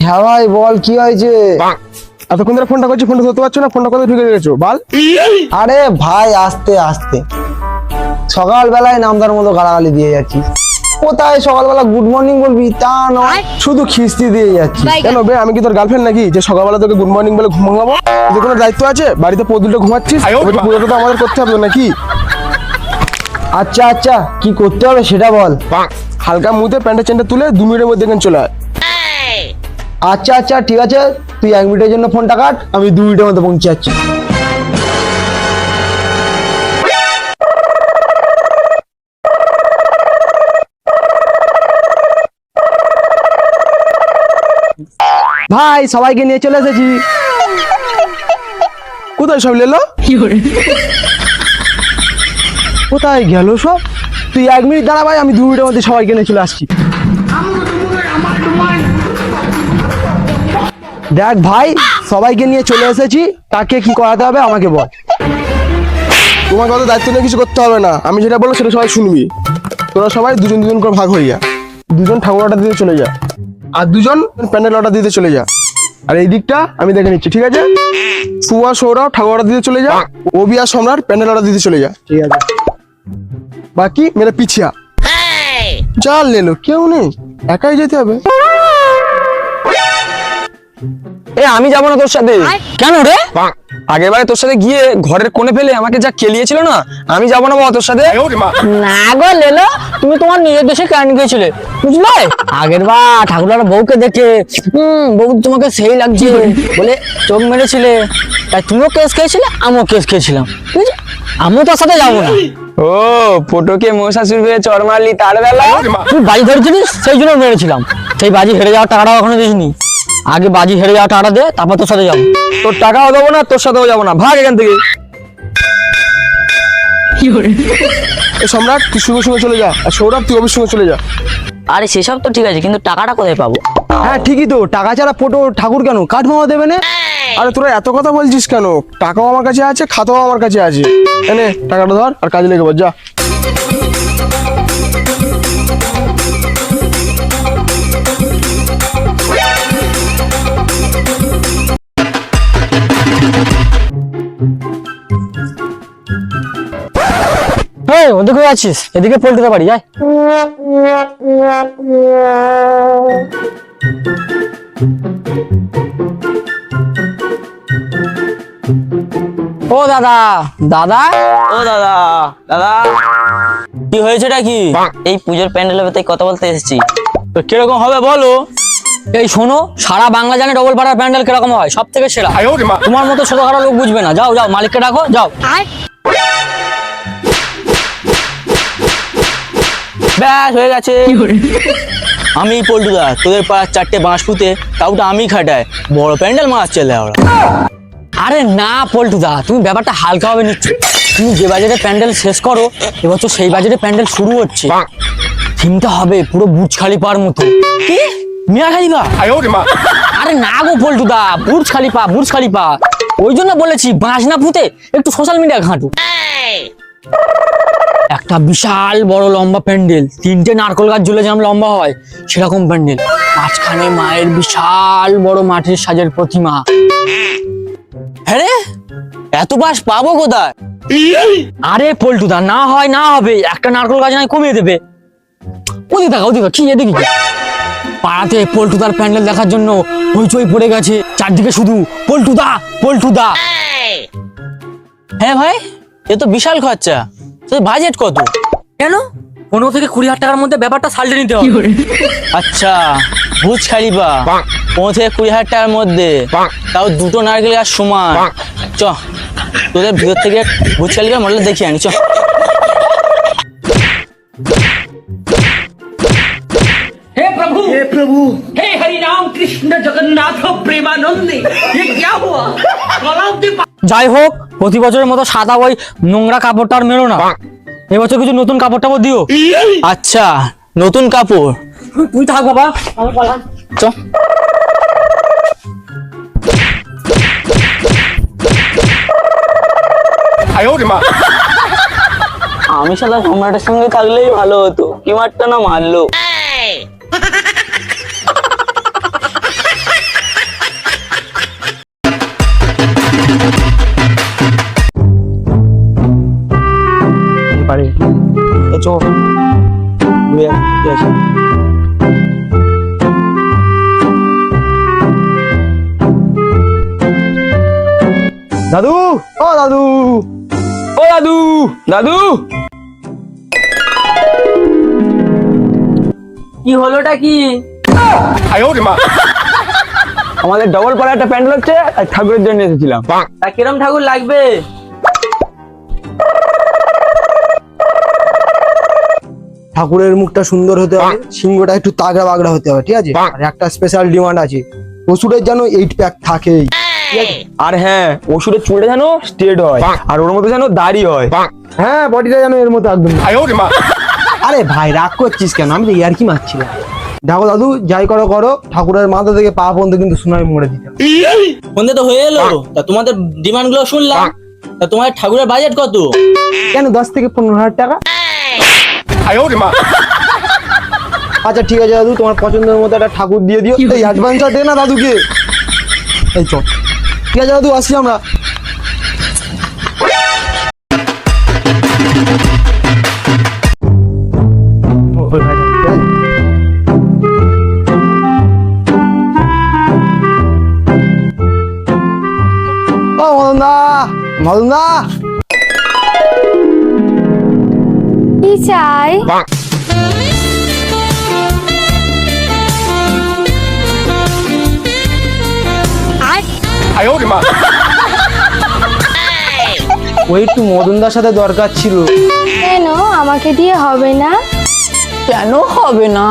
হ্যাঁ ভাই বল কি হয়েছে? এতক্ষণ ধরে ফোনটা করছি ফোনটা ধরতে পারছ না? ফোনটা কোথায় ঢুকে গেছো? বল। আরে ভাই আস্তে আস্তে। সকালবেলায় নামদার মতো গালাগালি দিয়ে যাচ্ছিস কোথায় সকালবেলা গুড মর্নিং বলবি? তা নয়। শুধু খিস্তি দিয়ে যাচ্ছিস কেন বে আমি কি তোর গার্লফ্রেন্ড নাকি? যে সকালবেলা তোকে গুড মর্নিং বলে ঘুম ভাঙাবো তোর কোনো দায়িত্ব আছে? বাড়িতে পদুলটা ঘুমাচ্ছিস? পুজোটা তো আমাদের করতে হবে নাকি? আচ্ছা আচ্ছা কি করতে হবে সেটা বল। হালকা মুতে প্যান্টে চ্যান্টে তুলে দু মিনিটের মধ্যে এখানে চলে আয়। আচ্ছা আচ্ছা ঠিক আছে। তুই এক মিনিটের জন্য ফোনটা কাট আমি দু মিনিটের মধ্যে পৌঁছে যাচ্ছি। ভাই সবাইকে নিয়ে চলে এসেছি। কোথায় সব লেলো? কোথায় গেল সব? তুই এক মিনিট দাঁড়া ভাই আমি দু মিনিটের মধ্যে সবাইকে নিয়ে চলে আসছি। দেখ ভাই সবাইকে নিয়ে চলে এসেছি তাকে কি করাতে হবে আমাকে বল। তোমাকে অত দায়িত্ব নিয়ে কিছু করতে হবে না। আমি যেটা বলব সেটা সবাই শুনবি। তোরা সবাই দুজন দুজন করে ভাগ হয়ে যা। দুজন ঠাকুর দিয়ে চলে যা। আর দুজন প্যান্ডেল অর্ডার দিতে চলে যা। আর এই দিকটা আমি দেখে নিচ্ছি ঠিক আছে? সুয়া সৌরভ ঠাকুর অর্ডার দিতে চলে যা। ওবিয়া সম্রাট প্যান্ডেল অর্ডার দিতে চলে যা। ঠিক আছে। বাকি মেরে পিছিয়া। চাল লেলো কেউ নেই। একাই যেতে হবে। এ আমি যাব না তোর সাথে। কেন রে? আগের বারে তোর সাথে গিয়ে ঘরের কোণে ফেলে আমাকে যা খেলিয়েছিল না আমি যাব না বাবা তোর সাথে। না গো লেলো তুমি তোমার নিজের দেশে কেন গেছিলে বুঝলে? আগের বার ঠাকুরার বউকে দেখে হুম বউ তোমাকে সেই লাগছে বলে চোখ মেরেছিলে তাই তুমিও কেস খেয়েছিলে আমিও কেস খেয়েছিলাম বুঝলে? আমিও তোর সাথে যাব না। ও ফটোকে মশাশুর হয়ে চর মারলি তার বেলা? তুই বাজি ধরেছিলিস সেই জন্য মেরেছিলাম। সেই বাজি হেরে যাওয়ার টাকাটা এখনও দিসনি। আগে বাজি হেরে যাওয়া টাকাটা দে তারপর তোর সাথে যাব। তোর টাকাও দেবো না তোর সাথেও যাব না। ভাগ এখান থেকে। এ সম্রাট তুই শুভের সঙ্গে চলে যা। আর সৌরভ তুই অবির সঙ্গে চলে যা। আরে সেসব তো ঠিক আছে কিন্তু টাকাটা কোথায় পাবো? হ্যাঁ ঠিকই তো। টাকা ছাড়া ফটো ঠাকুর কেন? কাঠ মামা দেবে না? আরে তোরা এত কথা বলছিস কেন? টাকাও আমার কাছে আছে খাতাও আমার কাছে আছে। এনে টাকাটা ধর আর কাজে লেগে বল যা। হ্যাঁ ওদিকে আছিস? এদিকে পল্টুতে বাড়ি যায় ও দাদা দাদা? ও দাদা দাদা। কি হয়েছেটা কি? এই পুজোর প্যান্ডেলের ভেতরে কথা বলতে এসেছি। তো কীরকম হবে বলো? এই শোনো সারা বাংলা জানে ডবল পাড়ার প্যান্ডেল কীরকম হয় সব থেকে সেরা তোমার মতো ছোটখাটো লোক বুঝবে না। যাও যাও মালিককে ডাকো যাও। ব্যাস হয়ে গেছে। আমি পল্টুদা তোদের পাড়ার চারটে বাঁশ পুঁতে তাওটা আমি খাটাই। বড় প্যান্ডেল মাছ চলে ওরা আরে না পল্টুদা তুমি ব্যাপারটা হালকা ভাবে নিচ্ছ। তুমি যে বাজেটে প্যান্ডেল শেষ করো এবছর সেই বাজেটে প্যান্ডেল শুরু হচ্ছে। থিমটা হবে পুরো বুর্জ খালিপার মতো। কি? মিয়া খালিপা? আরে না গো পল্টু পল্টুদা বুর্জ খালিপা বুর্জ খালিপা ওই জন্য বলেছি বাঁশ না পুঁতে একটু সোশ্যাল মিডিয়া ঘাঁটু। একটা বিশাল বড় লম্বা প্যান্ডেল। তিনটে নারকল গাছ ঝুলে যেমন লম্বা হয়, সেরকম প্যান্ডেল। মাঝখানে মায়ের বিশাল বড় মাটির সাজের প্রতিমা। হ্যাঁ এত বাঁশ পাবো কোথায়? আরে পল্টুদা না হয়, না হবে, একটা নারকল গাছ নয় কমিয়ে দেবে। ওদিকে দেখা, ওদিকে কি এদিকে? পাড়াতে পল্টুদার প্যান্ডেল দেখার জন্য হইচই পড়ে গেছে, চারদিকে শুধু পল্টুদা পল্টুদা হ্যাঁ ভাই? এ তো বিশাল খরচা তোর বাজেট কত কেন পনেরো থেকে কুড়ি হাজার টাকার মধ্যে ব্যাপারটা সালটে নিতে হবে আচ্ছা ভুজ খালিপা পনেরো থেকে কুড়ি হাজার টাকার মধ্যে তাও দুটো নারকেল গাছ সমান চ তোদের ভিতর থেকে ভুজ খালিপার মডেল দেখিয়ে আনি চ हे हरि राम कृष्ण जगन्नाथ प्रेमानंदी ये क्या हुआ गलाव के যাই হোক প্রতি বছরের মতো সাদা ওই নোংরা কাপড়টা আর মেরো না। এবছর কিছু নতুন কাপড় টাপড় দিও। আচ্ছা নতুন কাপড়। তুই থাক বাবা আমি পালাম। চ আমি সাদা সম্রাটের সঙ্গে থাকলেই ভালো হতো। কি মারটা না মারলো? দাদু? ও দাদু। ও দাদু। দাদু? কি হলোটা কি? আমাদের ডবল পাড়া একটা প্যান্ডেল হচ্ছে আর ঠাকুরের জন্য এসেছিলাম। তা কিরম ঠাকুর লাগবে? ঠাকুরের মুখটা সুন্দর হতে হবে সিংহটা একটু তাগড়া বাগড়া হতে হবে ঠিক আছে? আর একটা স্পেশাল ডিমান্ড আছে। ওষুধের যেন এইট প্যাক থাকেই। আর হ্যাঁ ওষুধের চুলটা যেন স্ট্রেট হয় আর ওর মধ্যে যেন দাড়ি হয়। হ্যাঁ বডিটা যেন এর মতো একদম। আরে ভাই রাগ করছিস কেন? আমি তো ইয়ার কি মারছিলাম। দেখো দাদু যাই করো করো। ঠাকুরের মাথা থেকে পা পর্যন্ত কিন্তু সোনায় মরে। তো হয়ে এলো। তা তোমাদের ডিমান্ডগুলো শুনলাম তা তোমার ঠাকুরের বাজেট কত? কেন দশ থেকে পনেরো হাজার টাকা? আচ্ছা ঠিক আছে দাদু তোমার পছন্দের মতো একটা ঠাকুর দিয়ে দিও। এই অ্যাডভান্সটা দে না দাদুকে। এই চল। ঠিক আছে দাদু আসছি আমরা। মদন দা মদন দা কি চাই ওই একটু মদনদার সাথে দরকার ছিল। কেন? আমাকে দিয়ে হবে না? কেন হবে না?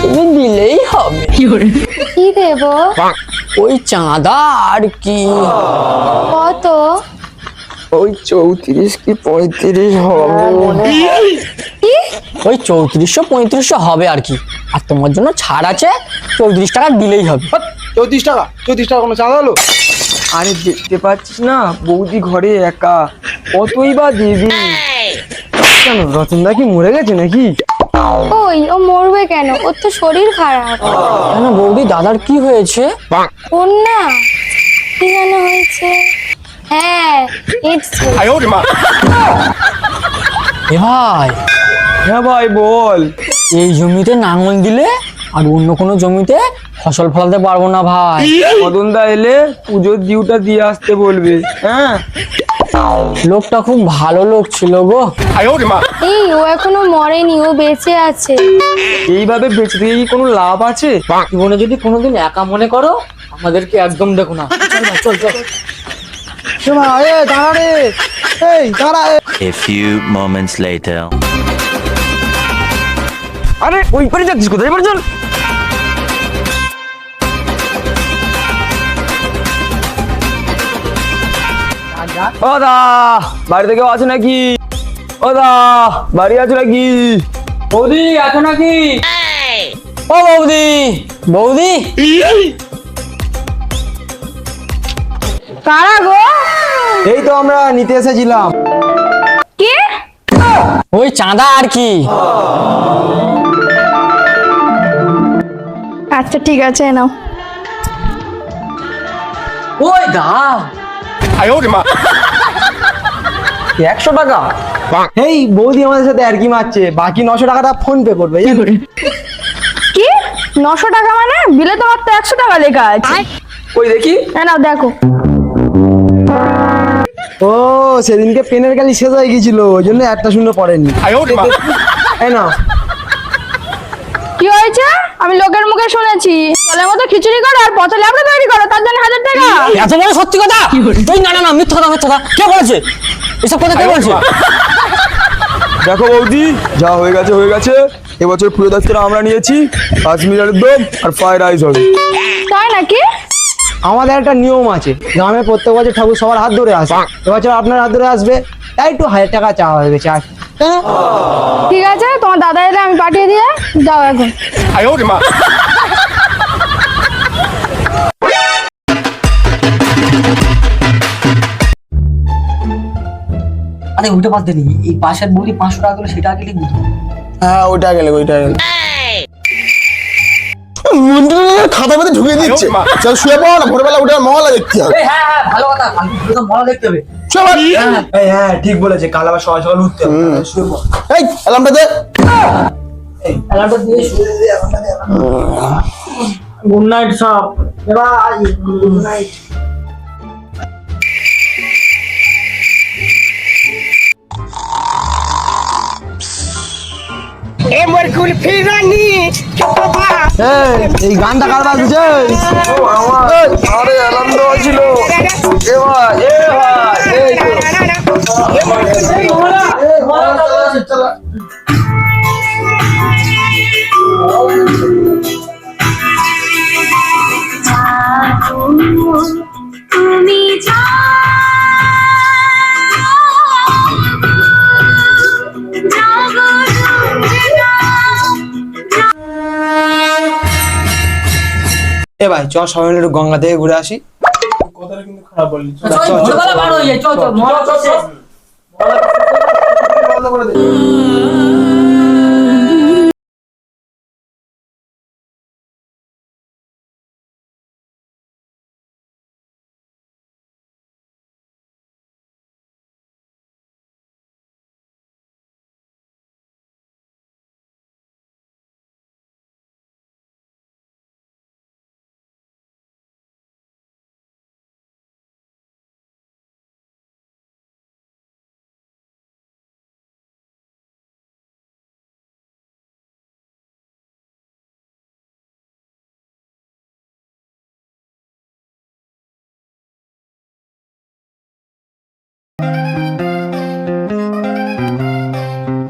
তুমি দিলেই হবে। কি দেব? ওই চাঁদা আর কি? কত? ওই চৌত্রিশ কি পঁয়ত্রিশ হবে? ওই চৌত্রিশশো পঁয়ত্রিশশো হবে আর কি। আর তোমার জন্য ছাড় আছে চৌত্রিশ টাকা দিলেই হবে। চৌত্রিশ টাকা চৌত্রিশ টাকা কোনো চাঁদা হলো? আরে দেখতে পাচ্ছিস না বৌদি ঘরে একা। কতই বা দিবি কেন রতনদা কি মরে গেছে নাকি? ওই ও মরবে কেন? ওর তো শরীর খারাপ। কেন বৌদি দাদার কি হয়েছে? ওর না কি যেন হয়েছে? হ্যাঁ AIDS এ ভাই। হ্যাঁ ভাই বল। এই জমিতে নাঙল দিলে আর অন্য কোনো জমিতে ফসল ফলাতে পারব না ভাই। মদন দা এলে পুজোর ডিউটা দিয়ে আসতে বলবে হ্যাঁ? লোকটা খুব ভালো লোক ছিল গো। এই ও এখনও মরেনি ও বেঁচে আছে। এইভাবে বেঁচে থেকে কি কোনো লাভ আছে? জীবনে যদি কোনোদিন একা মনে করো আমাদেরকে একদম দেখো না। চল ভাই, চল চল। শোনা এ দাঁড়া রে। এই দাঁড়া এ। A few moments later. আরে ওই পারে যাচ্ছিস কোথায়? চল। ও দা বাড়িতে কেউ আছে নাকি? ও দা বাড়ি আছে নাকি? বৌদি আছো নাকি? ও বৌদি বৌদি? কারা গো? এই তো আমরা নিতে এসেছিলাম। কে? ওই চাঁদা আর কি। আচ্ছা ঠিক আছে নাও। ওই দা একশো টাকা? এই বৌদি আমাদের সাথে আর কি মারছে? বাকি নশো টাকাটা ফোন পে করবে কি? নশো টাকা মানে? বিলে তোমার তো একশো টাকা লেখা আছে। ওই দেখি? না নাও দেখো। ও সেদিনকে পেনের গালি শেষ হয়ে গেছিল ওই জন্য একটা শূন্য পড়েনি। না কি হয়েছে? আমি লোকের মুখে শুনেছি। জলের মতো খিচুড়ি করো আর তৈরি করো তার জন্য হাজার টাকা। এত বড় সত্যি কথা? তুই না না না মিথ্যা কথা মিথ্যা কথা। কে বলেছে? এসব কথা কে বলছে? দেখো বৌদি যা হয়ে গেছে হয়ে গেছে। এবছর প্রিয় দায়িত্ব আমরা নিয়েছি। কাশ্মীরের দম আর ফ্রাইড রাইস হবে। তাই নাকি? আমাদের একটা নিয়ম আছে গ্রামে প্রত্যেক বছর ঠাকুর সবার হাত ধরে আসে। এবছর আপনার হাত ধরে আসবে তাই একটু হাজার টাকা চাওয়া হবে চা ঠিক আছে তোমার দাদা এলে আমি পাঠিয়ে দিয়ে যাও এখন। আরে উল্টে পাল্টে নি এই পাশের বৌদি পাঁচশো টাকা করে সেটা আগে লিখবি। হ্যাঁ ওইটা গেলে ওইটা গেলে খাতা পেতে ঢুকিয়ে দিচ্ছে। চল শুয়ে পড়ো না ভোরবেলা উঠে মহলা দেখতে হবে। হ্যাঁ হ্যাঁ ভালো কথা কালকে পুরো তো মজা দেখতে হবে। শুয়ে হ্যাঁ ঠিক বলেছে কাল আবার সকাল সকাল উঠতে হবে। এই অ্যালার্মটা দে। অ্যালার্মটা দিয়ে শুয়ে গুড নাইট সব। গুড নাইট এই গানটা কার বাজছে আরে আনন্দ ছিল এ ভাই এ ভাই এই ভাই চল সবাই মিলে একটু গঙ্গা থেকে ঘুরে আসি কথাটা কিন্তু খারাপ বললি চল চল চল চল